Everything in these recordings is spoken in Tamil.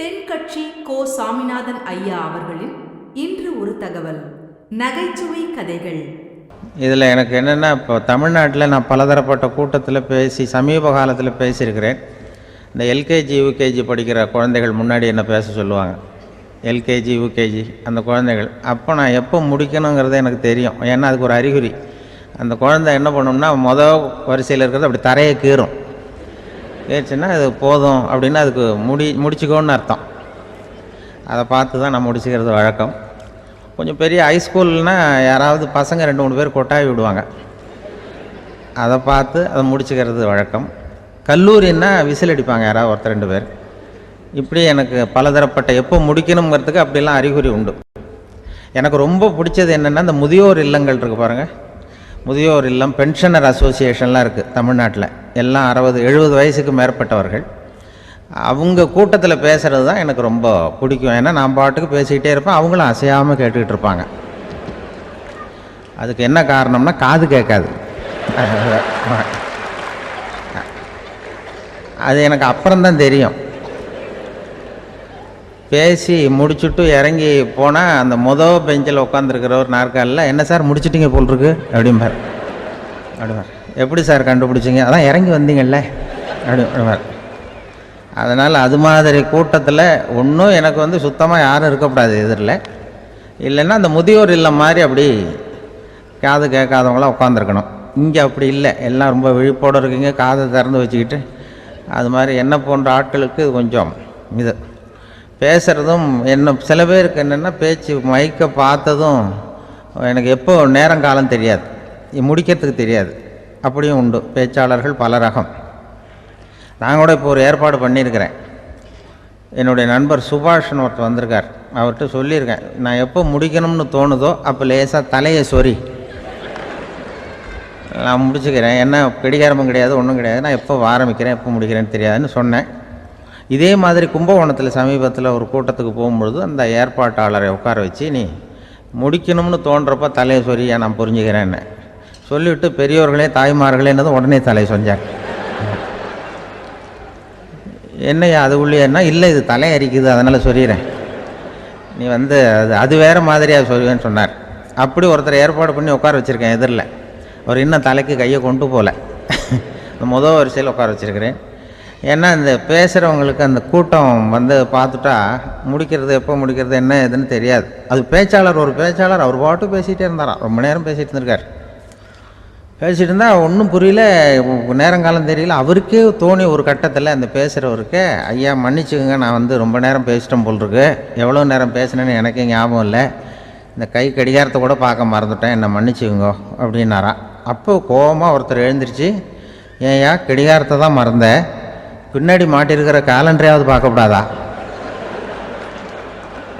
தென்கட்சி கோ சாமிநாதன் ஐயா அவர்களின் இன்று ஒரு தகவல். நகைச்சுவை கதைகள். இதில் எனக்கு என்னென்னா இப்போ தமிழ்நாட்டில் நான் பலதரப்பட்ட கூட்டத்தில் பேசி சமீப காலத்தில் பேசியிருக்கிறேன். இந்த எல்கேஜி யூகேஜி படிக்கிற குழந்தைகள் முன்னாடி என்ன பேச சொல்லுவாங்க? எல்கேஜி யூகேஜி அந்த குழந்தைகள். அப்போ நான் எப்போ முடிக்கணுங்கிறது எனக்கு தெரியும். ஏன்னா அதுக்கு ஒரு அறிகுறி. அந்த குழந்தை என்ன பண்ணும்னா மொதல் வரிசையில் இருக்கிறது அப்படி தரையை கீறும். ஏச்சுன்னா அது போதும் அப்படின்னு அதுக்கு முடி முடிச்சுக்கோன்னு அர்த்தம். அதை பார்த்து தான் நான் முடிச்சுக்கிறது வழக்கம். கொஞ்சம் பெரிய ஹைஸ்கூல்னால் யாராவது பசங்க ரெண்டு மூணு பேர் கொட்டாவி விடுவாங்க. அதை பார்த்து அதை முடிச்சுக்கிறது வழக்கம். கல்லூரின்னா விசில் அடிப்பாங்க யாராவது ஒருத்தர் ரெண்டு பேர். இப்படி எனக்கு பலதரப்பட்ட எப்போ முடிக்கணுங்கிறதுக்கு அப்படிலாம் அறிகுறி உண்டு. எனக்கு ரொம்ப பிடிச்சது என்னென்னா இந்த முதியோர் இல்லங்கள் இருக்குது பாருங்கள் முதியோர் இல்லம் பென்ஷனர் அசோசியேஷன்லாம் இருக்குது தமிழ்நாட்டில். எல்லாம் அறுபது எழுபது வயசுக்கு மேற்பட்டவர்கள். அவங்க கூட்டத்தில் பேசுகிறது தான் எனக்கு ரொம்ப பிடிக்கும். ஏன்னா நான் பாட்டுக்கு பேசிக்கிட்டே இருப்பேன். அவங்களும் அசையாமல் கேட்டுக்கிட்டு இருப்பாங்க. அதுக்கு என்ன காரணம்னா காது கேட்காது. அது எனக்கு அப்புறம்தான் தெரியும். பேசி முடிச்சுட்டு இறங்கி போனால் அந்த மொதல் பெஞ்சில் உட்காந்துருக்கிற ஒரு நாற்காலில் என்ன சார் முடிச்சிட்டிங்க போல் இருக்கு? அப்படிம்பார். அப்படிம்பார். எப்படி சார் கண்டுபிடிச்சிங்க? அதான் இறங்கி வந்தீங்கல்ல. அப்படி அதனால் அது மாதிரி கூட்டத்தில் ஒன்றும் எனக்கு வந்து சுத்தமாக யாரும் இருக்கக்கூடாது எதிரில். இல்லைன்னா அந்த முதியோர் இல்லை மாதிரி அப்படி காது கேட்காதவங்களாம் உட்காந்துருக்கணும் இங்கே அப்படி இல்லை. எல்லாம் ரொம்ப விழிப்போடு இருக்கீங்க. காதை திறந்து வச்சுக்கிட்டு அது மாதிரி என்ன போன்ற ஆட்களுக்கு இது கொஞ்சம் இது. பேசுகிறதும் என்ன சில பேருக்கு என்னென்னா பேச்சு மைக்கை பார்த்ததும் எனக்கு எப்போ நேரங்காலம் தெரியாது. முடிக்கிறதுக்கு தெரியாது. அப்படியும் உண்டு. பேச்சாளர்கள் பல ரகம் நான் கூட இப்போ ஒரு ஏற்பாடு பண்ணியிருக்கிறேன். என்னுடைய நண்பர் சுபாஷ்னு ஒருத்தர் வந்திருக்கார். அவர்கிட்ட சொல்லியிருக்கேன். நான் எப்போ முடிக்கணும்னு தோணுதோ அப்போ லேசாக தலையை சொறி. நான் முடிச்சுக்கிறேன். என்ன கடிகாரமும் கிடையாது ஒன்றும் கிடையாது. நான் எப்போ ஆரம்பிக்கிறேன் எப்போ முடிக்கிறேன்னு தெரியாதுன்னு சொன்னேன். இதே மாதிரி கும்பகோணத்தில் சமீபத்தில் ஒரு கூட்டத்துக்கு போகும்பொழுது அந்த ஏற்பாட்டாளரை உட்கார வச்சு நீ முடிக்கணும்னு தோன்றப்ப தலையை சொரிய நான் புரிஞ்சுக்கிறேன்னு. சொல்லிவிட்டு பெரியோர்களே தாய்மார்களே என்னது உடனே தலையை சொஞ்சாங்க என்னையா அது உள்ளேன்னா இல்லை இது தலை அரிக்குது அதனால் சொல்லிடுறேன் நீ வந்து அது அது வேறு மாதிரியாக சொல்லுவேன்னு சொன்னார். அப்படி ஒருத்தர் ஏற்பாடு பண்ணி உட்கார வச்சுருக்கேன் எதிரில். அவர் இன்னும் தலைக்கு கையை கொண்டு போகல இந்த முதல் வரிசையில் உட்கார வச்சுருக்கிறேன். ஏன்னா இந்த பேசுகிறவங்களுக்கு அந்த கூட்டம் வந்து பார்த்துட்டா முடிக்கிறது எப்போ முடிக்கிறது என்ன ஏதுன்னு தெரியாது. அது பேச்சாளர் ஒரு பேச்சாளர் அவர் பாட்டு பேசிகிட்டே இருந்தாராம். ரொம்ப நேரம் பேசிகிட்டு இருந்திருக்கார். பேசிகிட்டு இருந்தால் ஒன்றும் புரியல. நேரங்காலம் தெரியல. அவருக்கே தோணி ஒரு கட்டத்தில் அந்த பேசுகிறவருக்கு ஐயா மன்னிச்சுக்கோங்க நான் வந்து ரொம்ப நேரம் பேசிட்டேன் போல் இருக்கு எவ்வளோ நேரம் பேசினேன்னு எனக்கே ஞாபகம் இல்லை. இந்த கை கடிகாரத்தை கூட பார்க்க மறந்துட்டேன். என்னை மன்னிச்சுக்கோங்க அப்படின்னாராம் அப்போ கோபமாக ஒருத்தர் எழுந்திருச்சு ஏன்யா கடிகாரத்தை தான் மறந்தேன் பின்னாடி மாட்டியிருக்கிற காலண்டரையாவது பார்க்கக்கூடாதா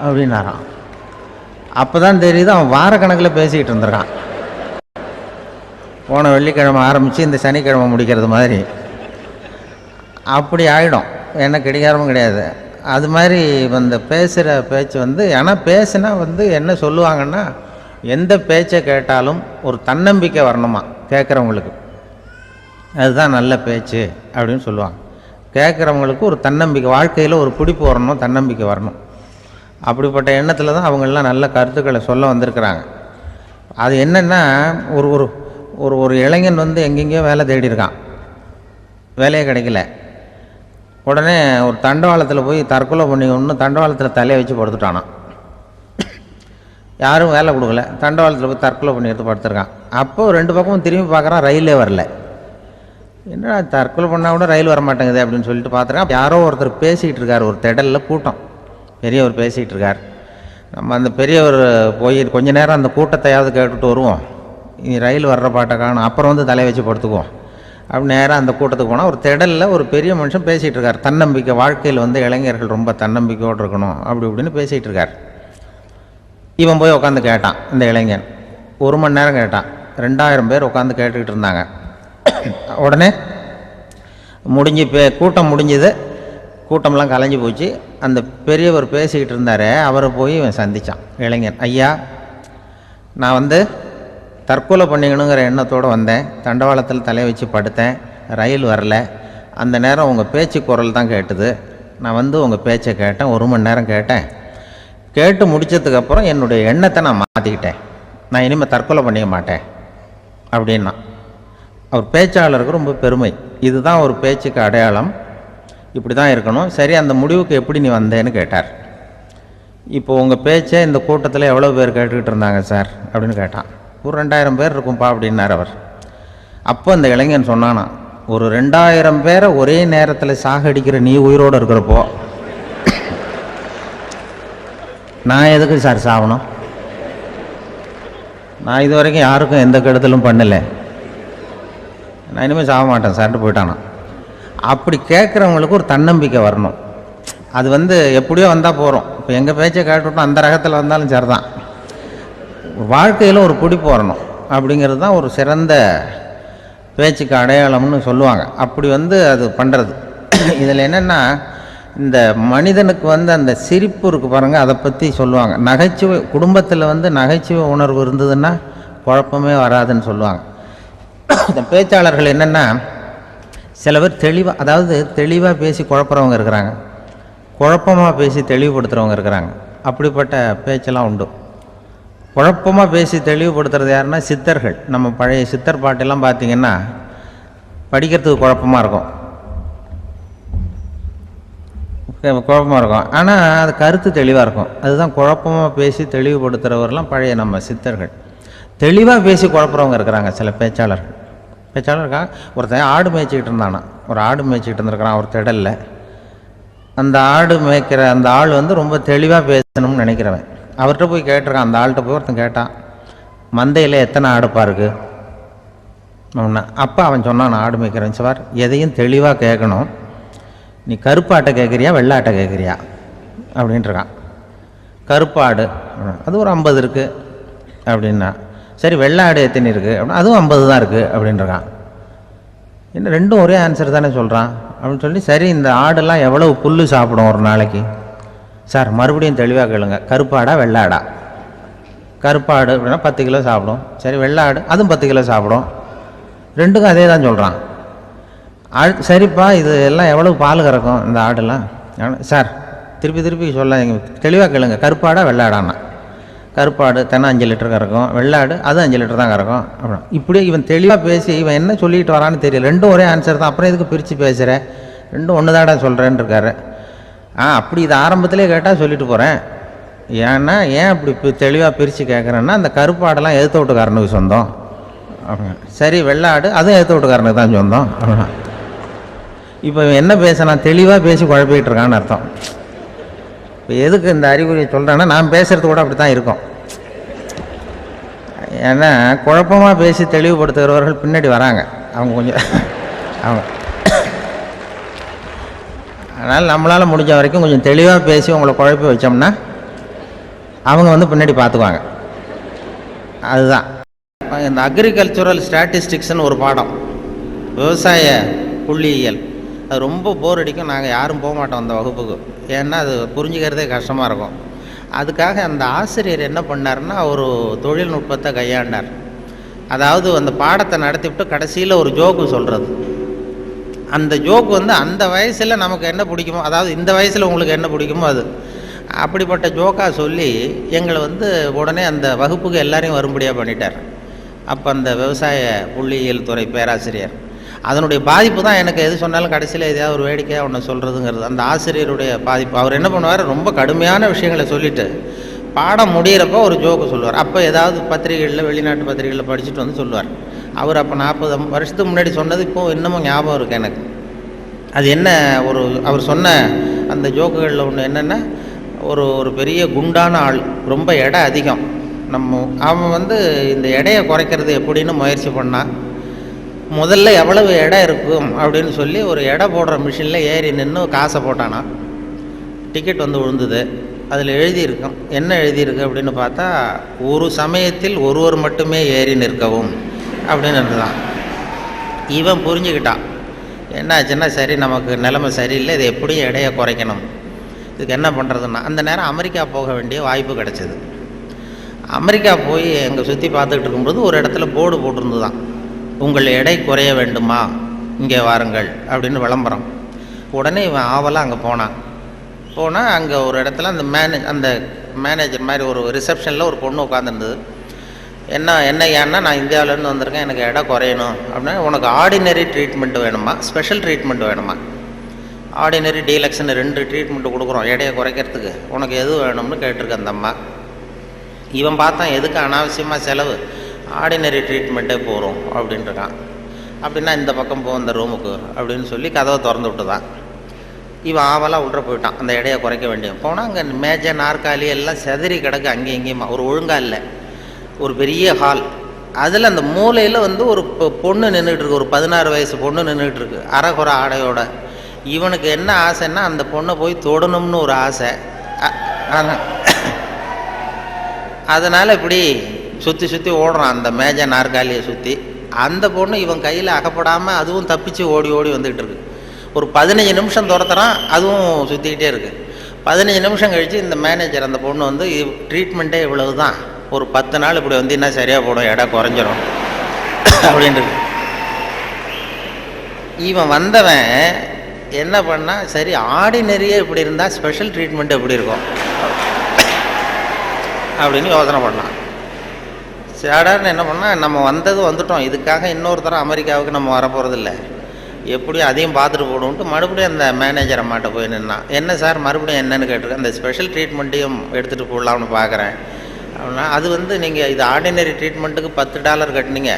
அப்படின்னாராம். அப்போ தான் தெரியுது அவன் வாரக்கணக்கில் பேசிக்கிட்டு இருந்திருக்கான். போன வெள்ளிக்கிழமை ஆரம்பித்து இந்த சனிக்கிழமை முடிக்கிறது மாதிரி. அப்படி ஆகிடும் என்ன கிடைக்காரமும் கிடையாது. அது மாதிரி இந்த பேசுகிற பேச்சு வந்து ஆனால் பேசுனா வந்து என்ன சொல்லுவாங்கன்னா எந்த பேச்சை கேட்டாலும் ஒரு தன்னம்பிக்கை வரணுமா? கேட்குறவங்களுக்கு. அதுதான் நல்ல பேச்சு அப்படின்னு சொல்லுவாங்க. கேட்குறவங்களுக்கு ஒரு தன்னம்பிக்கை வாழ்க்கையில் ஒரு பிடிப்பு வரணும் தன்னம்பிக்கை வரணும். அப்படிப்பட்ட எண்ணத்தில் தான் அவங்கெல்லாம் நல்ல கருத்துக்களை சொல்ல வந்திருக்கிறாங்க. அது என்னென்னா ஒரு ஒரு ஒரு ஒரு இளைஞன் வந்து எங்கெங்கேயோ வேலை தேடி இருக்கான் வேலையே கிடைக்கல. உடனே ஒரு தண்டவாளத்தில் போய் தற்கொலை பண்ணி ஒன்று தண்டவாளத்தில் தலையை வச்சு படுத்துட்டானான் யாரும் வேலை கொடுக்கல. தண்டவாளத்தில் போய் தற்கொலை பண்ணி எடுத்து படுத்துருக்கான். அப்போ ரெண்டு பக்கமும் திரும்பி பார்க்குறான் ரயிலே வரல. என்னடா தற்கொலை பண்ணால் கூட ரயில் வர மாட்டேங்குது அப்படின்னு சொல்லிட்டு பார்த்துருக்கான் யாரோ ஒருத்தர் பேசிகிட்டு இருக்கார் ஒரு திடலில் கூட்டம். பெரியவர் பேசிகிட்டு இருக்கார். நம்ம அந்த பெரியவர் போய் கொஞ்ச நேரம் அந்த கூட்டத்தையாவது கேட்டுட்டு வருவோம். ரயில் வர்ற பாட்டை காணும். அப்புறம் வந்து தலையை வச்சு படுத்துக்குவோம். அப்படி நேராக அந்த கூட்டத்துக்கு போனால் ஒரு திடலில் ஒரு பெரிய மனுஷன் பேசிகிட்டு இருக்கார். தன்னம்பிக்கை வாழ்க்கையில் வந்து இளைஞர்கள் ரொம்ப தன்னம்பிக்கையோடு இருக்கணும். அப்படி இப்படின்னு பேசிகிட்டு இருக்கார். இவன் போய் உட்காந்து கேட்டான் இந்த இளைஞன். ஒரு மணி நேரம் கேட்டான். ரெண்டாயிரம் பேர் உட்காந்து கேட்டுக்கிட்டு இருந்தாங்க. உடனே முடிஞ்சு பே கூட்டம் முடிஞ்சது. கூட்டம்லாம் கலைஞ்சு போச்சு. அந்த பெரியவர் பேசிக்கிட்டு இருந்தாரே அவரை போய் இவன் சந்தித்தான் இளைஞன் ஐயா நான் வந்து தற்கொலை பண்ணிக்கணுங்கிற எண்ணத்தோடு வந்தேன். தண்டவாளத்தில் தலையை வச்சு படுத்தேன். ரயில் வரல. அந்த நேரம் உங்கள் பேச்சு குரல் தான் கேட்டுது. நான் வந்து உங்கள் பேச்சை கேட்டேன். ஒரு மணி நேரம் கேட்டேன். கேட்டு முடிச்சதுக்கப்புறம் என்னுடைய எண்ணத்தை நான் மாற்றிக்கிட்டேன் நான் இனிமேல் தற்கொலை பண்ணிக்க மாட்டேன். அப்படின்னா. அவர் பேச்சாளருக்கு ரொம்ப பெருமை. இதுதான் ஒரு பேச்சுக்கு அடையாளம். இப்படி தான் இருக்கணும். சரி அந்த முடிவுக்கு எப்படி நீ வந்தேன்னு கேட்டார். இப்போ உங்கள் பேச்சை இந்த கூட்டத்தில் எவ்வளோ பேர் கேட்டுக்கிட்டு இருந்தாங்க சார்? அப்படின்னு கேட்டான். ஒரு ரெண்டாயிரம் பேர் இருக்கும்பா அப்படின்னார் அவர். அப்போ அந்த இளைஞன் சொன்னானா ஒரு ரெண்டாயிரம் பேரை ஒரே நேரத்தில் சாகடிக்கிற நீ உயிரோடு இருக்கிறப்போ நான் எதுக்கு சார் சாகணும்? நான் இது வரைக்கும் யாருக்கும் எந்த கெடுதலும் பண்ணலை. நான் இனிமேல் சாக மாட்டேன் சார்ட்டு போயிட்டானா. அப்படி கேட்குறவங்களுக்கு ஒரு தன்னம்பிக்கை வரணும். அது வந்து எப்படியோ வந்தால் போகிறோம் இப்போ எங்கள் பேச்சை கேட்டுவிட்டோம் அந்த ரகத்தில் வந்தாலும் சரிதான். வாழ்க்கையில் ஒரு பிடிப்பு வரணும் அப்படிங்கிறது தான் ஒரு சிறந்த பேச்சுக்கு அடையாளம்னு சொல்லுவாங்க. அப்படி வந்து அது பண்ணுறது இதில் என்னென்னா இந்த மனிதனுக்கு வந்து அந்த சிரிப்பு இருக்குது பாருங்கள் அதை பற்றி சொல்லுவாங்க. நகைச்சுவை குடும்பத்தில் வந்து நகைச்சுவை உணர்வு இருந்ததுன்னா குழப்பமே வராதுன்னு சொல்லுவாங்க. இந்த பேச்சாளர்கள் என்னென்னா சில பேர் தெளிவாக அதாவது தெளிவாக பேசி குழப்புறவங்க இருக்கிறாங்க. குழப்பமாக பேசி தெளிவுபடுத்துகிறவங்க இருக்கிறாங்க. அப்படிப்பட்ட பேச்செல்லாம் உண்டு. குழப்பமாக பேசி தெளிவுபடுத்துறது யாருன்னா சித்தர்கள். நம்ம பழைய சித்தர் பாட்டெல்லாம் பார்த்திங்கன்னா படிக்கிறதுக்கு குழப்பமாக இருக்கும். குழப்பமாக இருக்கும். ஆனால் அது கருத்து தெளிவாக இருக்கும். அதுதான் குழப்பமாக பேசி தெளிவுபடுத்துகிறவரெல்லாம் பழைய நம்ம சித்தர்கள். தெளிவாக பேசி குழப்புறவங்க இருக்கிறாங்க சில பேச்சாளர்கள். பேச்சாளர் இருக்கா? ஒருத்தன் ஆடு மேய்ச்சிக்கிட்டு இருந்தானா? ஒரு ஆடு மேய்ச்சிக்கிட்டு இருந்திருக்கிறான் ஒரு திடலில். அந்த ஆடு மேய்க்கிற அந்த ஆள் வந்து ரொம்ப தெளிவாக பேசணும்னு நினைக்கிறவன். அவர்கிட்ட போய் கேட்டிருக்கான். அந்த ஆள்கிட்ட போய் ஒருத்தன் கேட்டான் மந்தையில் எத்தனை ஆடுப்பா இருக்கு? அப்படின்னா அப்போ அவன் சொன்னான் நான் ஆடு மேய்க்கிறேன். சார் எதையும் தெளிவாக கேட்கணும். நீ கருப்பாட்டை கேட்குறியா வெள்ளாட்டை கேட்குறியா? அப்படின்ட்டுருக்கான். கருப்பாடு. அது ஒரு ஐம்பது இருக்குது அப்படின்னா சரி வெள்ளாடு எத்தனை இருக்குது அப்படின்னா அதுவும் ஐம்பது தான் இருக்குது அப்படின்ட்டுருக்கான். என்ன ரெண்டும் ஒரே ஆன்சர் தானே சொல்கிறான் அப்படின்னு சொல்லி சரி இந்த ஆடெல்லாம் எவ்வளவு புல் சாப்பிடும் ஒரு நாளைக்கு? சார் மறுபடியும் தெளிவாக கேளுங்க. கருப்பாடா வெள்ளாடா? கருப்பாடு அப்படின்னா பத்து கிலோ சாப்பிடும். சரி வெள்ளாடு அதுவும் பத்து கிலோ சாப்பிடும். ரெண்டுக்கும் அதே தான் சொல்கிறான் ஆடு சரிப்பா இது எல்லாம் எவ்வளவு பால் கறக்கும் இந்த ஆடெல்லாம்? சார் திருப்பி திருப்பி சொல்ல தெளிவாக கேளுங்க. கருப்பாடா வெள்ளாடான்னா? கருப்பாடு தென்னை அஞ்சு லிட்டர் கறக்கும். வெள்ளாடு அதுவும் அஞ்சு லிட்டர் தான் கறக்கும். அப்படின் இப்படியே இவன் தெளிவாக பேசி இவன் என்ன சொல்லிட்டு வரான்னு தெரியல. ரெண்டும் ஒரே ஆன்சர் தான். அப்புறம் எதுக்கு பிரித்து பேசுகிற ரெண்டும் ஒன்று தாடா சொல்கிறேன்னு இருக்காரு ஆ அப்படி இது ஆரம்பத்திலே கேட்டால் சொல்லிட்டு போகிறேன் ஏன்னா ஏன் அப்படி இப்போ தெளிவாக பிரித்து கேட்குறேன்னா அந்த கருப்பாடெல்லாம் எதிர்த்த வீட்டுக்காரனுக்கு சொந்தம். சரி வெள்ளாடு அதுவும் எதிர்த்த வீட்டுக்காரனுக்கு தான் சொந்தம். இப்போ என்ன பேசினான் தெளிவாக பேசி குழப்பிக்கிட்டு இருக்கான்னு அர்த்தம். இப்போ எதுக்கு இந்த அறிகுறியை சொல்கிறேன்னா நான் பேசுகிறது கூட அப்படி தான் இருக்கும். ஏன்னா குழப்பமாக பேசி தெளிவுபடுத்துகிறவர்கள் பின்னாடி வராங்க. அவங்க கொஞ்சம் அவங்க அதனால் நம்மளால் முடிஞ்ச வரைக்கும் கொஞ்சம் தெளிவாக பேசி உங்களை குழப்பி வச்சோம்னா அவங்க வந்து பின்னாடி பார்த்துக்குவாங்க அதுதான். இந்த அக்ரிகல்ச்சுரல் ஸ்டாட்டிஸ்டிக்ஸ்னு ஒரு பாடம். விவசாய புள்ளியியல். அது ரொம்ப போர் அடிக்கும். நாங்கள் யாரும் போக மாட்டோம் அந்த வகுப்புக்கு. ஏன்னா அது புரிஞ்சுக்கிறதே கஷ்டமாக இருக்கும். அதுக்காக அந்த ஆசிரியர் என்ன பண்ணார்னா ஒரு தொழில்நுட்பத்தை கையாண்டார். அதாவது அந்த பாடத்தை நடத்திவிட்டு கடைசியில் ஒரு ஜோக்கு சொல்கிறது அந்த ஜோக் வந்து அந்த வயசில் நமக்கு என்ன பிடிக்குமோ அதாவது இந்த வயசில் உங்களுக்கு என்ன பிடிக்குமோ அது. அப்படிப்பட்ட ஜோக்காக சொல்லி எங்களை வந்து உடனே அந்த வகுப்புக்கு எல்லாரையும் வரும்படியாக பண்ணிட்டார். அப்போ அந்த விவசாய புள்ளியியல் துறை பேராசிரியர். அதனுடைய பாதிப்பு தான் எனக்கு எது சொன்னாலும் கடைசியில் எதையாவது ஒரு வேடிக்கையாக ஒன்று சொல்கிறதுங்கிறது அந்த ஆசிரியருடைய பாதிப்பு. அவர் என்ன பண்ணுவார்? ரொம்ப கடுமையான விஷயங்களை சொல்லிட்டு பாடம் முடியிறப்போ ஒரு ஜோக்கு சொல்லுவார். அப்போ ஏதாவது பத்திரிகைகளில் வெளிநாட்டு பத்திரிகைகளில் படிச்சுட்டு வந்து சொல்லுவார். அவர் அப்போ நாற்பது வருஷத்துக்கு முன்னாடி சொன்னது இப்போ இன்னமும் ஞாபகம் இருக்குது எனக்கு. அது என்ன ஒரு அவர் சொன்ன அந்த ஜோக்குகளில் ஒன்று என்னென்னா ஒரு ஒரு பெரிய குண்டான ஆள் ரொம்ப எடை அதிகம். நம்ம அவன் வந்து இந்த எடையை குறைக்கிறது எப்படின்னு முயற்சி பண்ணான் முதல்ல எவ்வளவு எடை இருக்கும் அப்படின்னு சொல்லி ஒரு எடை போடுற மிஷினில் ஏறி நின்று காசை போட்டானா. டிக்கெட் வந்து விழுந்தது அதில் எழுதியிருக்கோம். என்ன எழுதியிருக்கு அப்படின்னு பார்த்தா ஒரு சமயத்தில் ஒருவர் மட்டுமே ஏறி நிற்கவும். அப்படின்னு இருந்தான் இவன் புரிஞ்சுக்கிட்டான். என்னாச்சுன்னா சரி நமக்கு நிலைமை சரியில்லை. இது எப்படியும் எடையை குறைக்கணும். இதுக்கு என்ன பண்ணுறதுன்னா அந்த நேரம் அமெரிக்கா போக வேண்டிய வாய்ப்பு கிடச்சிது. அமெரிக்கா போய் எங்கள் சுற்றி பார்த்துக்கிட்டு இருக்கும்போது ஒரு இடத்துல போர்டு போட்டிருந்துதான். உங்கள் எடை குறைய வேண்டுமா? இங்கே வாருங்கள் அப்படின்னு விளம்பரம். உடனே இவன் ஆவலாக அங்கே போனான். போனால் அங்கே ஒரு இடத்துல அந்த மேனே அந்த மேனேஜர் மாதிரி ஒரு ரிசப்ஷனில் ஒரு பொண்ணு உட்காந்துருந்தது என்ன என்ன ஏன்னா நான் இந்தியாவிலேருந்து வந்திருக்கேன் எனக்கு இடம் குறையணும். அப்படின்னா உனக்கு ஆர்டினரி ட்ரீட்மெண்ட் வேணுமா? ஸ்பெஷல் ட்ரீட்மெண்ட் வேணுமா? ஆர்டினரி டீலக்ஸ்னு ரெண்டு ட்ரீட்மெண்ட் கொடுக்குறோம் எடையை குறைக்கிறதுக்கு. உனக்கு எது வேணும்னு கேட்டிருக்கு அந்த அம்மா. இவன் பார்த்தான் எதுக்கு அனாவசியமாக செலவு? ஆர்டினரி ட்ரீட்மெண்ட்டே போகிறோம் அப்படின்ட்டுருக்கான் அப்படின்னா இந்த பக்கம் போ இந்த ரூமுக்கு அப்படின்னு சொல்லி கதவை திறந்து விட்டுதான். இவன் ஆவலாக உள்ள போயிட்டான். அந்த எடையை குறைக்க வேண்டிய போனால் அங்கே மேஜை நாற்காலி எல்லாம் செதறி கிடக்கு அங்கேயும் இங்கேயுமா? ஒரு ஒழுங்காக இல்லை. ஒரு பெரிய ஹால் அதில் அந்த மூலையில் வந்து ஒரு பொண்ணு நின்றுட்டுருக்கு ஒரு பதினாறு வயசு பொண்ணு நின்றுட்டுருக்கு இருக்கு ஆடையோட. இவனுக்கு என்ன ஆசைன்னா அந்த பொண்ணை போய் தொடணும்னு ஒரு ஆசை. அதனால் இப்படி சுற்றி சுற்றி ஓடுறான் அந்த மேஜ நாற்காலியை சுற்றி அந்த பொண்ணு இவன் கையில் அகப்படாமல் அதுவும் தப்பிச்சு ஓடி ஓடி வந்துக்கிட்டு இருக்கு ஒரு பதினஞ்சு நிமிஷம் துரத்துறான் அதுவும் சுற்றிக்கிட்டே இருக்குது பதினஞ்சு நிமிஷம் கழித்து இந்த மேனேஜர் அந்த பொண்ணு வந்து ட்ரீட்மெண்ட்டே இவ்வளவு தான் ஒரு பத்து நாள் இப்படி வந்தீங்கன்னா சரியாக போடும் இடம் குறைஞ்சிரும். அப்படின்ட்டு இவன் வந்தவன் என்ன பண்ணா சரி ஆர்டினரியே இப்படி இருந்தால் ஸ்பெஷல் ட்ரீட்மெண்ட் எப்படி இருக்கும்? அப்படின்னு யோசனை பண்ணான். சேடார்னு என்ன பண்ணால் நம்ம வந்தது வந்துட்டோம். இதுக்காக இன்னொரு தரம் அமெரிக்காவுக்கு நம்ம வரப்போகிறதில்ல எப்படியும் அதையும் பார்த்துட்டு போடுன்ட்டு மறுபடியும் அந்த மேனேஜர் அம்மாட்ட போய் நின்னான். என்ன சார் மறுபடியும் என்னன்னு கேட்டிருக்கேன் அந்த ஸ்பெஷல் ட்ரீட்மெண்ட்டையும் எடுத்துகிட்டு போடலாம்னு பார்க்குறேன் அப்படின்னா அது வந்து நீங்கள் இது ஆர்டினரி ட்ரீட்மெண்ட்டுக்கு பத்து டாலர் கட்டினீங்க.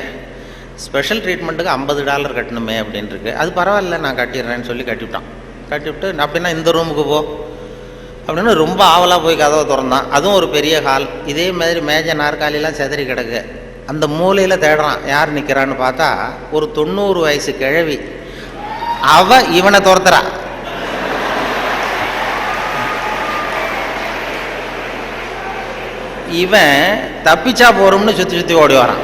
ஸ்பெஷல் ட்ரீட்மெண்ட்டுக்கு ஐம்பது டாலர் கட்டணுமே அப்படின்ட்டுருக்கு அது பரவாயில்ல நான் கட்டிடுறேன்னு சொல்லி கட்டிவிட்டான். கட்டிவிட்டு அப்படின்னா இந்த ரூமுக்கு போ. அப்படின்னு ரொம்ப ஆவலாக போய் கதவை திறந்தான். அதுவும் ஒரு பெரிய ஹால் இதே மாதிரி மேஜை நாற்காலிலாம் செதறி கிடக்கு. அந்த மூலையில் தேடுறான் யார் நிற்கிறான்னு பார்த்தா ஒரு தொண்ணூறு வயசு கிழவி. அவ இவனை துரத்துறா. இவன் தப்பிச்சா போறோம்னு சுற்றி சுற்றி ஓடி வரான்.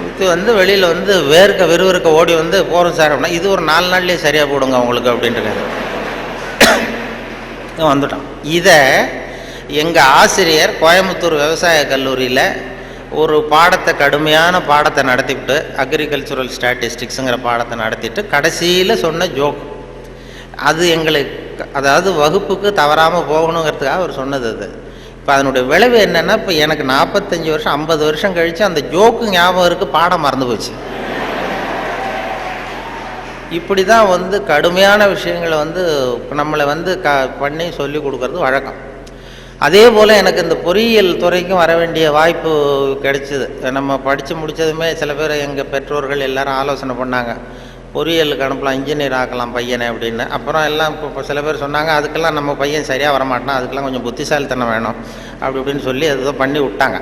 சுற்றி வந்து வெளியில் வந்து வேர்க்க விறுவிறுக்க ஓடி வந்து போகிறோம் சார் அப்படின்னா இது ஒரு நாலு நாள்லேயே சரியாக போடுங்க அவங்களுக்கு அப்படின்ட்டு வந்துட்டான். இதை எங்கள் ஆசிரியர் கோயம்புத்தூர் விவசாய கல்லூரியில் ஒரு பாடத்தை கடுமையான பாடத்தை நடத்திவிட்டு அக்ரிகல்ச்சுரல் ஸ்டாட்டிஸ்டிக்ஸுங்கிற பாடத்தை நடத்திட்டு கடைசியில் சொன்ன ஜோக் அது எங்களுக்கு அதாவது வகுப்புக்கு தவறாமல் போகணுங்கிறதுக்காக அவர் சொன்னது அது. இப்போ அதனுடைய விளைவு என்னென்னா இப்போ எனக்கு நாற்பத்தஞ்சு வருஷம் ஐம்பது வருஷம் கழித்து அந்த ஜோக்கு ஞாபகம் இருக்குது பாடம் மறந்து போச்சு. இப்படி தான் வந்து கடுமையான விஷயங்களை வந்து நம்மளை வந்து க பண்ணி சொல்லி கொடுக்கறது வழக்கம். அதே போல் எனக்கு இந்த பொறியியல் துறைக்கும் வர வேண்டிய வாய்ப்பு கிடைச்சிது. நம்ம படித்து முடித்ததுமே சில பேர் எங்கள் பெற்றோர்கள் எல்லாரும் ஆலோசனை பண்ணாங்க. பொறியியலுக்கு அனுப்பலாம் இன்ஜினியர் ஆக்கலாம் பையனை அப்படின்னு. அப்புறம் எல்லாம் இப்போ இப்போ சில பேர் சொன்னாங்க அதுக்கெல்லாம் நம்ம பையன் சரியாக வரமாட்டான் அதுக்கெல்லாம் கொஞ்சம் புத்திசாலித்தனம் வேணும் அப்படி இப்படின்னு சொல்லி அதை பண்ணி விட்டாங்க.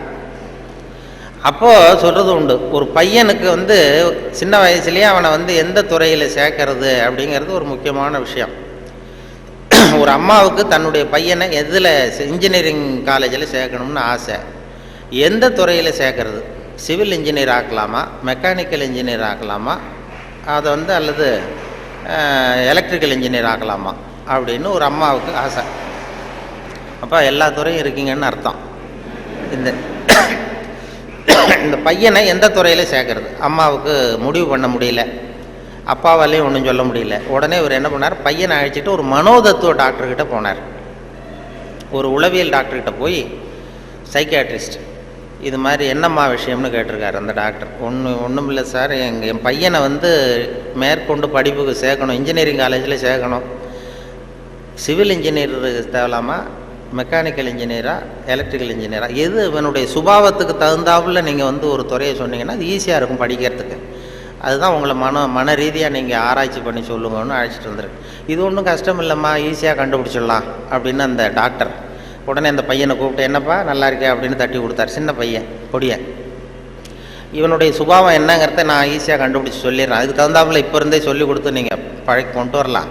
அப்போது சொல்கிறது உண்டு. ஒரு பையனுக்கு வந்து சின்ன வயசுலேயே அவனை வந்து எந்த துறையில் சேர்க்கறது அப்படிங்கிறது ஒரு முக்கியமான விஷயம். ஒரு அம்மாவுக்கு தன்னுடைய பையனை எதில் இன்ஜினியரிங் காலேஜில் சேர்க்கணும்னு ஆசை. எந்த துறையில் சேர்க்கறது? சிவில் இன்ஜினியர் ஆக்கலாமா? மெக்கானிக்கல் இன்ஜினியர் ஆக்கலாமா? அதை வந்து அல்லது எலக்ட்ரிக்கல் இன்ஜினியர் ஆகலாமா அப்படின்னு ஒரு அம்மாவுக்கு ஆசை. அப்போ எல்லா துறையும் இருக்கீங்கன்னு அர்த்தம். இந்த இந்த பையனை எந்த துறையில் சேர்க்கறது? அம்மாவுக்கு முடிவு பண்ண முடியல. அப்பாவாலையும் ஒன்றும் சொல்ல முடியல. உடனே இவர் என்ன பண்ணார்? பையனை அழைச்சிட்டு ஒரு மனோதத்துவ டாக்டர்கிட்ட போனார். ஒரு உளவியல் டாக்டர்கிட்ட போய் சைக்கியாட்ரிஸ்ட் இது மாதிரி என்னம்மா விஷயம்னு கேட்டிருக்காரு அந்த டாக்டர். ஒன்று ஒன்றும் இல்லை சார். எங்கள் என் பையனை வந்து மேற்கொண்டு படிப்புக்கு சேர்க்கணும். இன்ஜினியரிங் காலேஜில் சேர்க்கணும். சிவில் இன்ஜினியர் தேவலாமா மெக்கானிக்கல் இன்ஜினியரா எலக்ட்ரிக்கல் இன்ஜினியரா? எது இவனுடைய சுபாவத்துக்கு தகுந்தாப்புல நீங்கள் வந்து ஒரு துறையை சொன்னீங்கன்னா அது ஈஸியாக இருக்கும் படிக்கிறதுக்கு. அதுதான் உங்களை மன மன ரீதியாக நீங்கள் ஆராய்ச்சி பண்ணி சொல்லுங்கன்னு அழைச்சிட்டு வந்துருக்கு. இது ஒன்றும் கஷ்டம் இல்லைம்மா ஈஸியாக கண்டுபிடிச்சிடலாம் அப்படின்னு அந்த டாக்டர் உடனே அந்த பையனை கூப்பிட்டு என்னப்பா நல்லா இருக்கே? அப்படின்னு தட்டி கொடுத்தாரு. சின்ன பையன் பொடியன் இவனுடைய சுபாவம் என்னங்கிறத நான் ஈஸியாக கண்டுபிடிச்சி சொல்லிடுறேன். அதுக்கு தகுந்தாப்பில் இப்போ இருந்தே சொல்லி கொடுத்து நீங்கள் பழக்கி கொண்டு வரலாம்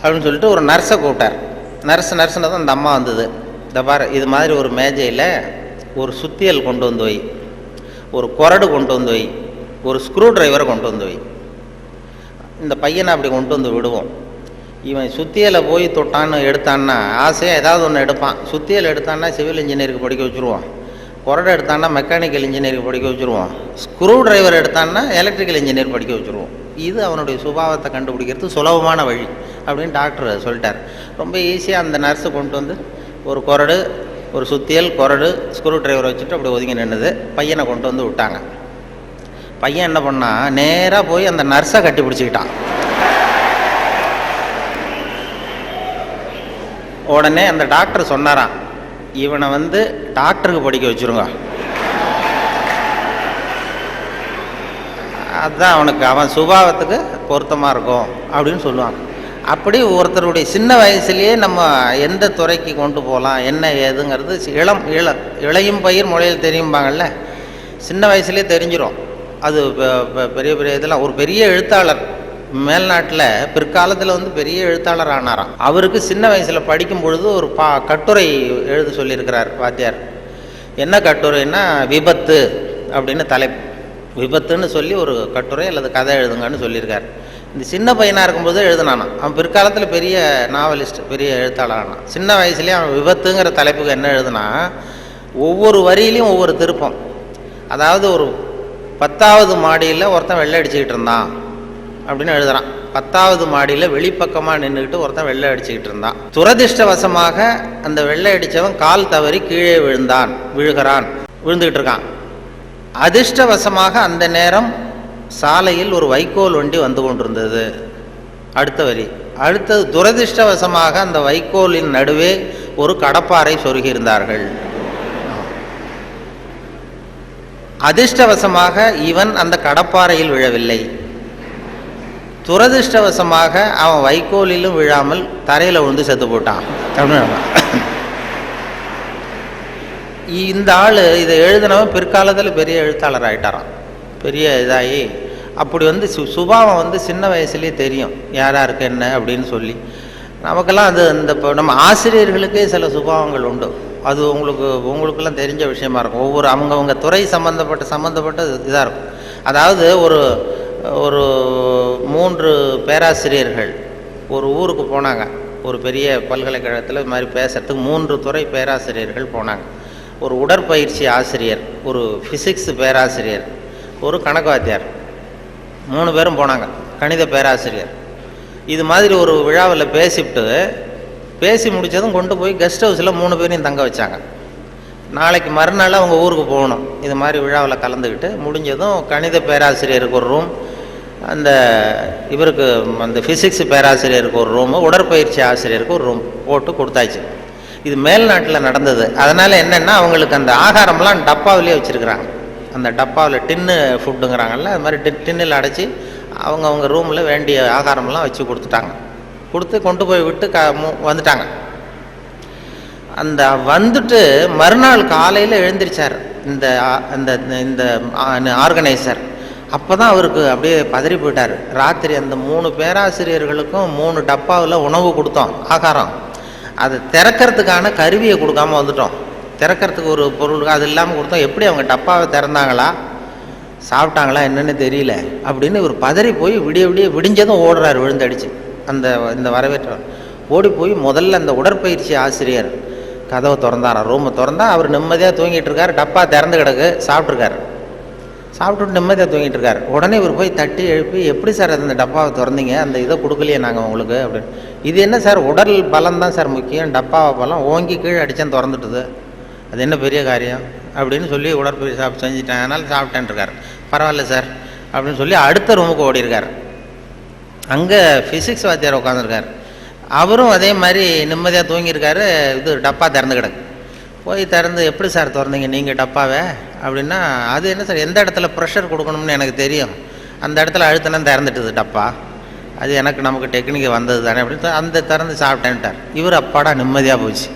அப்படின்னு சொல்லிட்டு ஒரு நர்ஸை கூப்பிட்டார். நர்ஸ் நர்ஸ்னு தான் அந்த அம்மா வந்தது. இந்த பாரு இது மாதிரி ஒரு மேஜையில் ஒரு சுத்தியல் கொண்டு வந்து வை. ஒரு கொரடு கொண்டு வந்து வை. ஒரு ஸ்க்ரூ டிரைவரை கொண்டு வந்து வை. இந்த பையனை அப்படி கொண்டு வந்து விடுவோம். இவன் சுத்தியலை போய் தொட்டான்னு எடுத்தான்னா ஆசையாக ஏதாவது ஒன்று எடுப்பான். சுத்தியல் எடுத்தான்னா சிவில் இன்ஜினியருக்கு படிக்க வச்சுருவான். கொரடை எடுத்தான்னா மெக்கானிக்கல் இன்ஜினியருக்கு படிக்க வச்சுருவான். ஸ்க்ரூ டிரைவர் எடுத்தான்னா எலக்ட்ரிக்கல் இன்ஜினியர் படிக்க வச்சுருவோம் இது அவனுடைய சுபாவத்தை கண்டுபிடிக்கிறது சுலபமான வழி அப்படின்னு டாக்டர் சொல்லிட்டார். ரொம்ப ஈஸியாக அந்த நர்ஸு கொண்டு வந்து ஒரு கொரடு ஒரு சுத்தியல் கொரடு ஸ்க்ரூ டிரைவர் வச்சுட்டு அப்படி ஒதுங்கி நின்றுது பையனை கொண்டு வந்து விட்டாங்க. பையன் என்ன பண்ணால் நேராக போய் அந்த நர்ஸை கட்டி பிடிச்சிக்கிட்டான் உடனே அந்த டாக்டர் சொன்னாராம் இவனை வந்து டாக்டருக்கு படிக்க வச்சுருங்க. அதுதான் அவனுக்கு அவன் சுபாவத்துக்கு பொருத்தமாக இருக்கும் அப்படின்னு சொல்லுவான் அப்படி ஒருத்தருடைய சின்ன வயசுலேயே நம்ம எந்த துறைக்கு கொண்டு போகலாம் என்ன ஏதுங்கிறது இளம் இள இளையும் பயிர் முளையில் தெரியும்பாங்கள்ல சின்ன வயசுலேயே தெரிஞ்சிடும் அது பெ- பெரிய பெரிய இதெல்லாம் ஒரு பெரிய எழுத்தாளர் மேல்நாட்டில் பிற்காலத்தில் வந்து பெரிய எழுத்தாளர் ஆனாராம் அவருக்கு சின்ன வயசில் படிக்கும் பொழுது ஒரு பா கட்டுரை எழுத சொல்லியிருக்கிறார் வாத்தியார். என்ன கட்டுரைன்னா விபத்து அப்படின்னு தலைப்பு விபத்துன்னு சொல்லி ஒரு கட்டுரை அல்லது கதை எழுதுங்கன்னு சொல்லியிருக்கார். இந்த சின்ன பையனாக இருக்கும்போது எழுதினானா அவன் பிற்காலத்தில் பெரிய நாவலிஸ்ட் பெரிய எழுத்தாளர் ஆனான் சின்ன வயசுலேயே அவன் விபத்துங்கிற தலைப்புக்கு என்ன எழுதுனா ஒவ்வொரு வரியிலையும் ஒவ்வொரு திருப்பம். அதாவது ஒரு பத்தாவது மாடியில் ஒருத்தன் வெள்ளை அடிச்சுக்கிட்டு இருந்தான். அப்படின்னு எழுதுறான். பத்தாவது மாடியில் வெளிப்பக்கமாக நின்றுக்கிட்டு ஒருத்தன் வெள்ளை அடிச்சுக்கிட்டு இருந்தான். துரதிர்ஷ்டவசமாக அந்த வெள்ளை அடித்தவன் கால் தவறி கீழே விழுந்தான் விழுகிறான் விழுந்துக்கிட்டு இருக்கான். அதிர்ஷ்டவசமாக அந்த நேரம் சாலையில் ஒரு வைக்கோல் வண்டி வந்து கொண்டிருந்தது. அடுத்த வரி. அடுத்தது துரதிர்ஷ்டவசமாக அந்த வைக்கோலின் நடுவே ஒரு கடப்பாரை சொருகியிருந்தார்கள் அதிர்ஷ்டவசமாக இவன் அந்த கடப்பாறையில் விழவில்லை. துரதிர்ஷ்டவசமாக அவன் வைக்கோலிலும் விழாமல் தரையில் விழுந்து செத்து போட்டான். அப்படின்னு. இந்த ஆள் இதை எழுதினவன் பிற்காலத்தில் பெரிய எழுத்தாளர் ஆயிட்டாராம். பெரிய இதாகி அப்படி வந்து சு சுபாவம் வந்து சின்ன வயசுலேயே தெரியும். யார் யாருக்கு என்ன அப்படின்னு சொல்லி. நமக்கெல்லாம் அது இந்த இப்போ நம்ம ஆசிரியர்களுக்கே சில சுபாவங்கள் உண்டு. அது உங்களுக்கு உங்களுக்கெல்லாம் தெரிஞ்ச விஷயமா இருக்கும். ஒவ்வொரு அவங்கவங்க துறை சம்மந்தப்பட்ட சம்மந்தப்பட்ட இதாக இருக்கும். அதாவது ஒரு ஒரு மூன்று பேராசிரியர்கள் ஒரு ஊருக்கு போனாங்க. ஒரு பெரிய பல்கலைக்கழகத்தில் இது மாதிரி பேசுறதுக்கு மூன்று துறை பேராசிரியர்கள் போனாங்க. ஒரு உடற்பயிற்சி ஆசிரியர் ஒரு ஃபிசிக்ஸ் பேராசிரியர் ஒரு கணக்கு வாத்தியார் மூணு பேரும் போனாங்க கணித பேராசிரியர். இது மாதிரி ஒரு விழாவில் பேசிவிட்டு பேசி முடித்ததும் கொண்டு போய் கெஸ்ட் ஹவுஸில் மூணு பேரையும் தங்க வச்சாங்க. நாளைக்கு மறுநாள் அவங்க ஊருக்கு போகணும். இது மாதிரி விழாவில் கலந்துக்கிட்டு முடிஞ்சதும் கணித பேராசிரியருக்கு ஒரு ரூம் அந்த இவருக்கு அந்த ஃபிசிக்ஸ் பேராசிரியருக்கு ஒரு ரூமு உடற்பயிற்சி ஆசிரியருக்கு ஒரு ரூம் போட்டு கொடுத்தாச்சு இது மேல்நாட்டில் நடந்தது அதனால் என்னென்னா அவங்களுக்கு அந்த ஆகாரம்லாம் டப்பாவிலே வச்சுருக்குறாங்க அந்த டப்பாவில் டின்னு ஃபுட்டுங்கிறாங்கல்ல அது மாதிரி டின் டின்னில் அடைச்சி அவங்க அவங்க ரூமில் வேண்டிய ஆகாரம்லாம் வச்சு கொடுத்துட்டாங்க கொடுத்து கொண்டு போய் விட்டு க மு- வந்துட்டாங்க அந்த வந்துட்டு மறுநாள் காலையில் எழுந்திரிச்சார் இந்த இந்த இந்த ஆர்கனைசர் அப்போ தான் அவருக்கு அப்படியே பதறி போயிட்டார். ராத்திரி அந்த மூணு பேராசிரியர்களுக்கும் மூணு டப்பாவில் உணவு கொடுத்தோம் ஆகாரம். அது திறக்கறதுக்கான கருவியை கொடுக்காம வந்துட்டோம். திறக்கறதுக்கு ஒரு பொருள் அது இல்லாமல் கொடுத்தோம். எப்படி அவங்க டப்பாவை திறந்தாங்களா? சாப்பிட்டாங்களா? என்னென்னு தெரியல. அப்படின்னு இவர் பதறி போய் விடிய விடிய விடிஞ்சதும் ஓடுறாரு விழுந்தடிச்சு. அந்த இந்த வரவேற்ற ஓடி போய் முதல்ல அந்த உடற்பயிற்சி ஆசிரியர் கதவை திறந்தாராம். ரூமை திறந்தா அவர் நிம்மதியாக தூங்கிட்டு இருக்காரு. டப்பா திறந்து கிடக்கு சாப்பிட்ருக்காரு சாப்பிட்டுட்டு நிம்மதியாக தூங்கிட்டு இருக்காரு உடனே இவர் போய் தட்டி எழுப்பி எப்படி சார் அந்த டப்பாவை திறந்தீங்க? அந்த இதை கொடுக்கலையே நாங்கள் உங்களுக்கு அப்படின்னு. இது என்ன சார்? உடல் பலம் தான் சார் முக்கியம். டப்பாவை பலம் ஓங்கி கீழே அடித்தேன் திறந்துட்டுது. அது என்ன பெரிய காரியம்? அப்படின்னு சொல்லி உடற்பயிற்சி சாப்பிட்டு செஞ்சுட்டேன். அதனால் சாப்பிட்டேன் இருக்கார் பரவாயில்ல சார் அப்படின்னு சொல்லி அடுத்த ரூமுக்கு ஓடிருக்கார் அங்கே ஃபிசிக்ஸ் வாத்தியார் உட்காந்துருக்கார் அவரும் அதே மாதிரி நிம்மதியாக தூங்கியிருக்காரு. இது டப்பா திறந்து கிடக்கு. போய் திறந்து எப்படி சார் திறந்தீங்க? நீங்கள் டப்பாவை? அப்படின்னா அது என்ன சார் எந்த இடத்துல ப்ரெஷர் கொடுக்கணும்னு எனக்கு தெரியும். அந்த இடத்துல அழுத்தினா திறந்துட்டுது டப்பா. அது எனக்கு நமக்கு டெக்னிக் வந்தது தானே அப்படின்னு அந்த திறந்து சாப்பிட்டேன்ட்டார். இவர் அப்பாடா நிம்மதியாக போச்சு.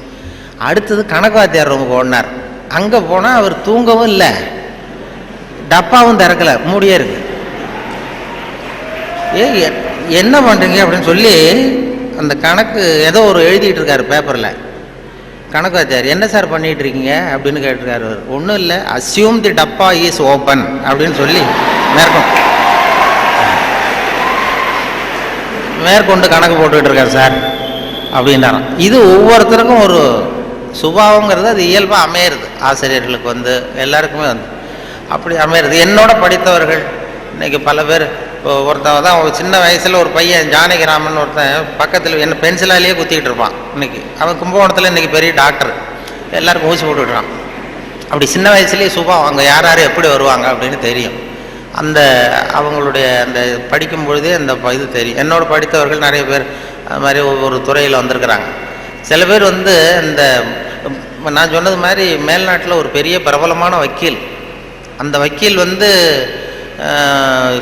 அடுத்தது கணக்கு வாத்தியார் ரூமுக்கு ஓடினார். அங்கே போனால் அவர் தூங்கவும் இல்லை. டப்பாவும் திறக்கல. மூடியே இருக்கு. ஏ எ- என்ன பண்ணுறீங்க அப்படின்னு சொல்லி அந்த கணக்கு ஏதோ ஒரு எழுதிட்டு இருக்காரு பேப்பரில் கணக்கு என்ன சார் பண்ணிட்டு இருக்கீங்க அப்படின்னு கேட்டிருக்காரு அவர். ஒன்றும் இல்லை. அசியூம் தி டப்பா இஸ் ஓப்பன் அப்படின்னு சொல்லி மேற்கொண்டு மேற்கொண்டு கணக்கு போட்டுக்கிட்டு இருக்கார் சார். அப்படின்னாராம் இது ஒவ்வொருத்தருக்கும் ஒரு சுபாவங்கிறது அது இயல்பாக அமையிறது. ஆசிரியர்களுக்கு வந்து எல்லாருக்குமே வந்து. அப்படி அமையிறது. என்னோட படித்தவர்கள் இன்னைக்கு பல பேர் ஒருத்தன் தான் ஒரு சின்ன வயசில் ஒரு பையன் ஜானகிராமன் ஒருத்தன் பக்கத்தில் என்ன பென்சிலாலேயே குத்திக்கிட்டு இருப்பான் இன்றைக்கி அவன் கும்பகோணத்தில் இன்னைக்கு பெரிய டாக்டர் எல்லாருக்கும் ஊசி போட்டுவிட்றான் அப்படி சின்ன வயசுலேயே சுபா அவங்க யார் யார் எப்படி வருவாங்க அப்படின்னு தெரியும். அந்த அவங்களுடைய அந்த படிக்கும் பொழுதே அந்த இது தெரியும். என்னோட படித்தவர்கள் நிறைய பேர் அது மாதிரி ஒவ்வொரு துறையில் வந்திருக்கிறாங்க. சில பேர் வந்து இந்த நான் சொன்னது மாதிரி மேல்நாட்டில் ஒரு பெரிய பிரபலமான வக்கீல். அந்த வக்கீல் வந்து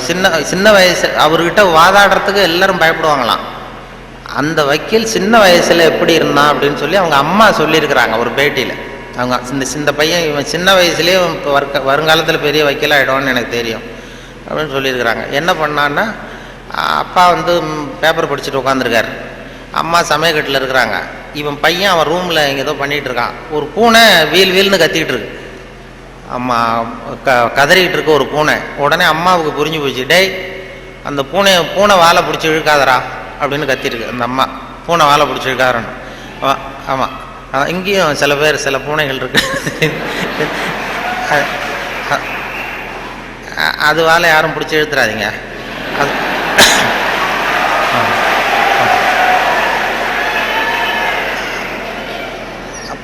சின்ன சின்ன வயசு அவர்கிட்ட வாதாடுறதுக்கு எல்லாரும் பயப்படுவாங்களாம். அந்த வக்கீல் சின்ன வயசில் எப்படி இருந்தான் அப்படின்னு சொல்லி அவங்க அம்மா சொல்லியிருக்கிறாங்க ஒரு பேட்டியில். அவங்க இந்த இந்த பையன் இவன் சின்ன வயசுலேயே இப்போ வர்க்க வருங்காலத்தில் பெரிய வக்கீல் ஆகிடுவான்னு எனக்கு தெரியும் அப்படின்னு சொல்லியிருக்கிறாங்க. என்ன பண்ணான்னா அப்பா வந்து பேப்பர் படிச்சுட்டு உட்காந்துருக்காரு அம்மா சமயக்கட்டில் இருக்கிறாங்க. இவன் பையன் அவன் ரூமில் எங்கேதோ ஏதோ பண்ணிகிட்டு இருக்கான். ஒரு பூனை வீல் வீல்னு கத்திக்கிட்டு இருக்கு. அம்மா க கதறிக்கிட்டு இருக்க ஒரு பூனை. உடனே அம்மாவுக்கு புரிஞ்சு போச்சு டேய் அந்த பூனையை பூனை வாழை பிடிச்சி இழுக்காதடா அப்படின்னு கத்திருக்கு அந்த அம்மா. பூனை வாழை பிடிச்சி இழுக்காதரன்னு ஆமாம் இங்கேயும் சில பேர் சில பூனைகள் இருக்கு. அது வாழை யாரும் பிடிச்சி இழுத்துறாதீங்க. அது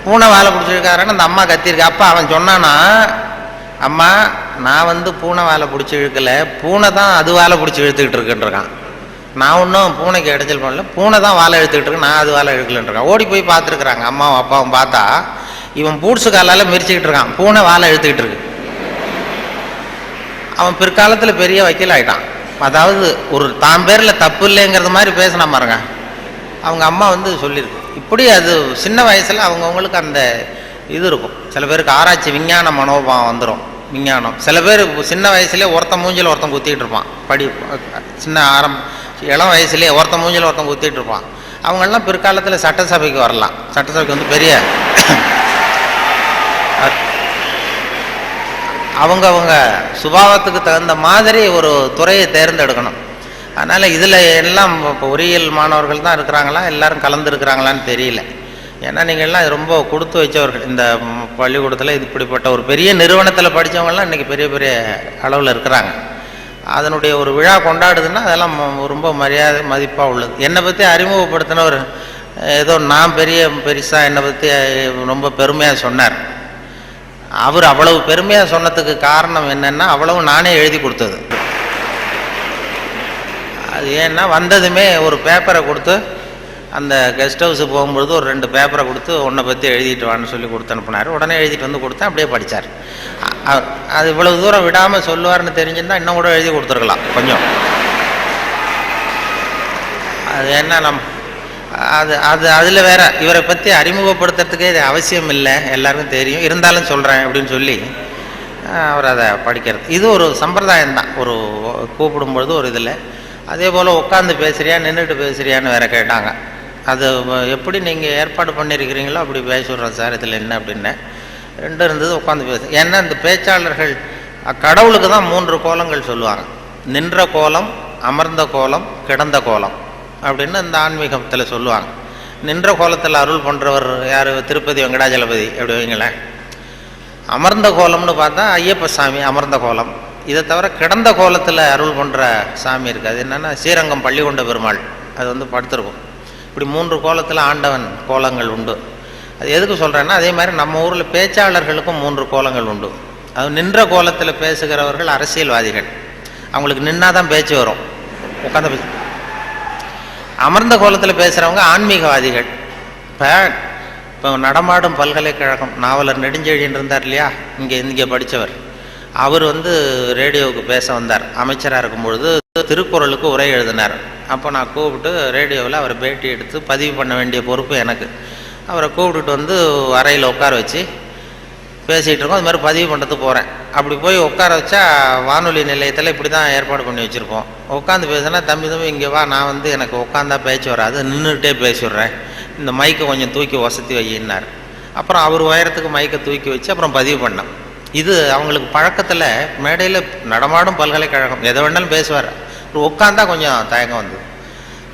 பூனை வாழை பிடிச்சிருக்காருன்னு அந்த அம்மா கத்திருக்கு அப்பா அவன் சொன்னானா அம்மா நான் வந்து பூனை வாழை பிடிச்சி இழுக்கல பூனை தான் அது வாழை பிடிச்சி இழுத்துக்கிட்டு இருக்குன்றான். நான் ஒன்றும் பூனைக்கு இடைச்சல் பண்ணல பூனை தான் வாழை இழுத்துக்கிட்டு இருக்கு நான் அது வாழை இழுக்கலன்றிருக்கேன் ஓடி போய் பார்த்துருக்குறாங்க அம்மாவும் அப்பாவும் பார்த்தா இவன் பூட்ஸு காலால் மிரிச்சிக்கிட்டு இருக்கான் பூனை வாழை இழுத்துக்கிட்டு இருக்கு. அவன் பிற்காலத்தில் பெரிய வக்கீல் ஆகிட்டான் அதாவது ஒரு தான் பேரில் தப்பு இல்லைங்கிறது மாதிரி பேசினா பாருங்க. அவங்க அம்மா வந்து சொல்லியிருக்கு இப்படி அது சின்ன வயசில் அவங்கவுங்களுக்கு அந்த இது இருக்கும். சில பேருக்கு ஆராய்ச்சி விஞ்ஞான மனோபாவம் வந்துடும் விஞ்ஞானம். சில பேர் சின்ன வயசுலேயே ஒருத்தன் மூஞ்சில் ஒருத்தன் குத்திட்டு இருப்பான். படி சின்ன ஆரம் இளம் வயசுலேயே ஒருத்தன் மூஞ்சில் ஒருத்தன் குத்திட்டு இருப்பான். அவங்கெல்லாம் பிற்காலத்தில் சட்டசபைக்கு வரலாம். சட்டசபைக்கு வந்து பெரிய அவங்கவுங்க சுபாவத்துக்கு தகுந்த மாதிரி ஒரு துறையை தேர்ந்தெடுக்கணும். அதனால் இதில் எல்லாம் இப்போ பொறியியல் மாணவர்கள் தான் இருக்கிறாங்களா? எல்லாரும் கலந்துருக்கிறாங்களான்னு தெரியல. ஏன்னா நீங்கள் எல்லாம் ரொம்ப கொடுத்து வச்சவர்கள். இந்த பள்ளிக்கூடத்தில் இது இப்படிப்பட்ட ஒரு பெரிய நிறுவனத்தில் படித்தவங்கலாம் இன்றைக்கி பெரிய பெரிய அளவில் இருக்கிறாங்க. அதனுடைய ஒரு விழா கொண்டாடுதுன்னா அதெல்லாம் ரொம்ப மரியாதை மதிப்பாக உள்ளது. என்னை பற்றி அறிமுகப்படுத்தினவர் ஏதோ நான் பெரிய பெருசாக என்னை பற்றி ரொம்ப பெருமையாக சொன்னார். அவர் அவ்வளவு பெருமையாக சொன்னதுக்கு காரணம் என்னென்னா அவ்வளவு நானே எழுதி கொடுத்தது. அது ஏன்னா வந்ததுமே ஒரு பேப்பரை கொடுத்து அந்த கெஸ்ட் ஹவுஸு போகும்பொழுது ஒரு ரெண்டு பேப்பரை கொடுத்து உன்னை பற்றி எழுதிட்டு வான்னு சொல்லி கொடுத்து அனுப்புனார். உடனே எழுதிட்டு வந்து கொடுத்தேன் அப்படியே படித்தார் அது இவ்வளவு தூரம் விடாமல் சொல்லுவார்னு தெரிஞ்சிருந்தா இன்னும் கூட எழுதி கொடுத்துருக்கலாம் கொஞ்சம். அது என்ன நம் அது அது அதில் வேற இவரை பற்றி அறிமுகப்படுத்துறதுக்கே இது அவசியம் இல்லை எல்லாருக்கும் தெரியும். இருந்தாலும் சொல்கிறேன் அப்படின்னு சொல்லி அவர் அதை படிக்கிறது. இது ஒரு சம்பிரதாயம் தான் ஒரு கூப்பிடும் பொழுது ஒரு இதில் அதே போல் உட்காந்து பேசுறியா நின்றுட்டு பேசுகிறியான்னு வேற கேட்டாங்க. அது எப்படி நீங்கள் ஏற்பாடு பண்ணியிருக்கிறீங்களோ அப்படி பேசிடுறோம் சார் இதில் என்ன அப்படின்னேன் ரெண்டு இருந்தது உட்காந்து பேசு ஏன்னா இந்த பேச்சாளர்கள் கடவுளுக்கு தான் மூன்று கோலங்கள் சொல்லுவாங்க. நின்ற கோலம் அமர்ந்த கோலம் கிடந்த கோலம் அப்படின்னு இந்த ஆன்மீகத்தில் சொல்லுவாங்க. நின்ற கோலத்தில் அருள் பண்ணுறவர் யார்? திருப்பதி வெங்கடாஜலபதி அப்படி வைங்களேன் அமர்ந்த கோலம்னு பார்த்தா ஐயப்ப சாமி அமர்ந்த கோலம். இதை தவிர கிடந்த கோலத்தில் அருள் பண்ணுற சாமி இருக்குது அது என்னென்னா ஸ்ரீரங்கம் பள்ளிகொண்ட பெருமாள். அது வந்து படுத்திருக்கும். இப்படி மூன்று கோலத்தில் ஆண்டவன் கோலங்கள் உண்டு. அது எதுக்கு சொல்கிறேன்னா அதே மாதிரி நம்ம ஊரில் பேச்சாளர்களுக்கும் மூன்று கோலங்கள் உண்டு. அது நின்ற கோலத்தில் பேசுகிறவர்கள் அரசியல்வாதிகள். அவங்களுக்கு நின்னா தான் பேச்சு வரும். உட்காந்து பேச. அமர்ந்த கோலத்தில் பேசுகிறவங்க ஆன்மீகவாதிகள். இப்போ இப்போ நடமாடும் பல்கலைக்கழகம் நாவலர் நெடுஞ்செழியன் இருந்தார் இல்லையா? இங்கே இங்கே படித்தவர் அவர் வந்து ரேடியோவுக்கு பேச வந்தார். அமைச்சராக இருக்கும்பொழுது திருக்குறளுக்கு உரை எழுதினார். அப்போ நான் கூப்பிட்டு ரேடியோவில் அவரை பேட்டி எடுத்து பதிவு பண்ண வேண்டிய பொறுப்பு எனக்கு. அவரை கூப்பிட்டுட்டு வந்து அறையில் உட்கார வச்சு பேசிகிட்டு இருக்கோம். அது மாதிரி பதிவு பண்ணுறதுக்கு போகிறேன் அப்படி போய் உட்கார வச்சா வானொலி நிலையத்தில் இப்படி தான் ஏற்பாடு பண்ணி வச்சுருப்போம். உட்காந்து பேசுனா தம்பி தம்பி இங்கே வா. நான் வந்து எனக்கு உட்காந்தா பேச்சு வராது. நின்றுட்டே பேசிடுறேன் இந்த மைக்கை கொஞ்சம் தூக்கி வசதி வையினார் அப்புறம் அவர் உயரத்துக்கு மைக்கை தூக்கி வச்சு அப்புறம் பதிவு பண்ணேன். இது அவங்களுக்கு பழக்கத்தில் மேடையில் நடமாடும் பல்கலைக்கழகம் எதை வேணாலும் பேசுவார். உட்காந்தா கொஞ்சம் தயக்கம் வந்து.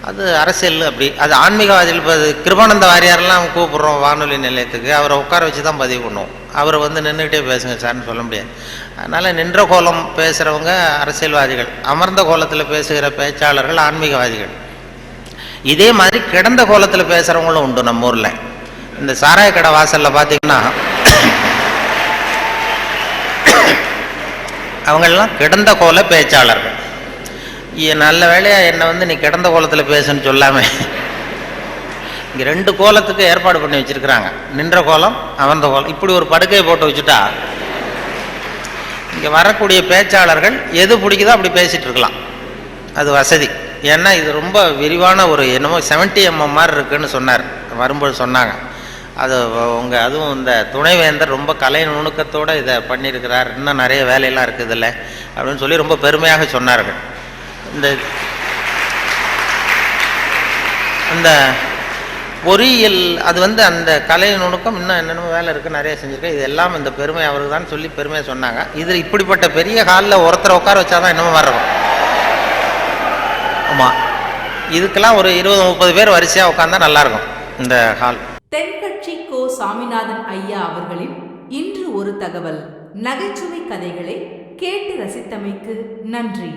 அது அரசியல் அப்படி. அது ஆன்மீகவாதிகள் இப்போ அது கிருபானந்த வாரியாரெல்லாம் கூப்பிட்றோம் வானொலி நிலையத்துக்கு. அவரை உட்கார வச்சு தான் பதிவு பண்ணுவோம். அவர் வந்து நின்றுக்கிட்டே பேசுங்க சார்னு சொல்ல முடியாது. அதனால் நின்ற கோலம் பேசுகிறவங்க அரசியல்வாதிகள் அமர்ந்த கோலத்தில் பேசுகிற பேச்சாளர்கள் ஆன்மீகவாதிகள். இதே மாதிரி கிடந்த கோலத்தில் பேசுகிறவங்களும் உண்டு நம்ம ஊரில். இந்த சாராய கடை வாசலில் பார்த்தீங்கன்னா அவங்கெல்லாம் கிடந்த கோல பேச்சாளர்கள். நல்ல வேலையாக என்னை வந்து நீ கிடந்த கோலத்தில் பேசுன்னு சொல்லாமே. இங்கே ரெண்டு கோலத்துக்கு ஏற்பாடு பண்ணி வச்சிருக்கிறாங்க. நின்ற கோலம் அமர்ந்த கோலம். இப்படி ஒரு படுக்கையை போட்டு வச்சுட்டா இங்கே வரக்கூடிய பேச்சாளர்கள் எது பிடிக்குதோ அப்படி பேசிகிட்டு இருக்கலாம். அது வசதி. ஏன்னா இது ரொம்ப விரிவான ஒரு என்னமோ 70 எம்எம் மாதிரி இருக்குன்னு சொன்னார். வரும்போது சொன்னாங்க. அது உங்கள் அதுவும் இந்த துணைவேந்தர் ரொம்ப கலை நுணுக்கத்தோடு இதை பண்ணியிருக்கிறார். இன்னும் நிறைய வேலையெல்லாம் இருக்குது இல்லை அப்படின்னு சொல்லி ரொம்ப பெருமையாக சொன்னார்கள். இந்த இந்த பொறியியல் அது வந்து அந்த கலை நுணுக்கம் இன்னும் என்னென்ன வேலை இருக்குது நிறைய செஞ்சுருக்கேன் இது எல்லாம் இந்த பெருமை அவருக்கு தான் சொல்லி பெருமையாக சொன்னாங்க. இதில் இப்படிப்பட்ட பெரிய ஹாலில் ஒருத்தரை உட்கார வச்சாதான் என்னமோ மாதிரி இருக்கும். ஆமாம் இதுக்கெல்லாம் ஒரு இருபது முப்பது பேர் வரிசையாக உட்காந்தா நல்லாயிருக்கும் இந்த ஹால். தென்கட்சி கோ சாமிநாதன் ஐயா அவர்களின் இன்று ஒரு தகவல். நகைச்சுவை கதைகளை கேட்டு ரசித்தமைக்கு நன்றி.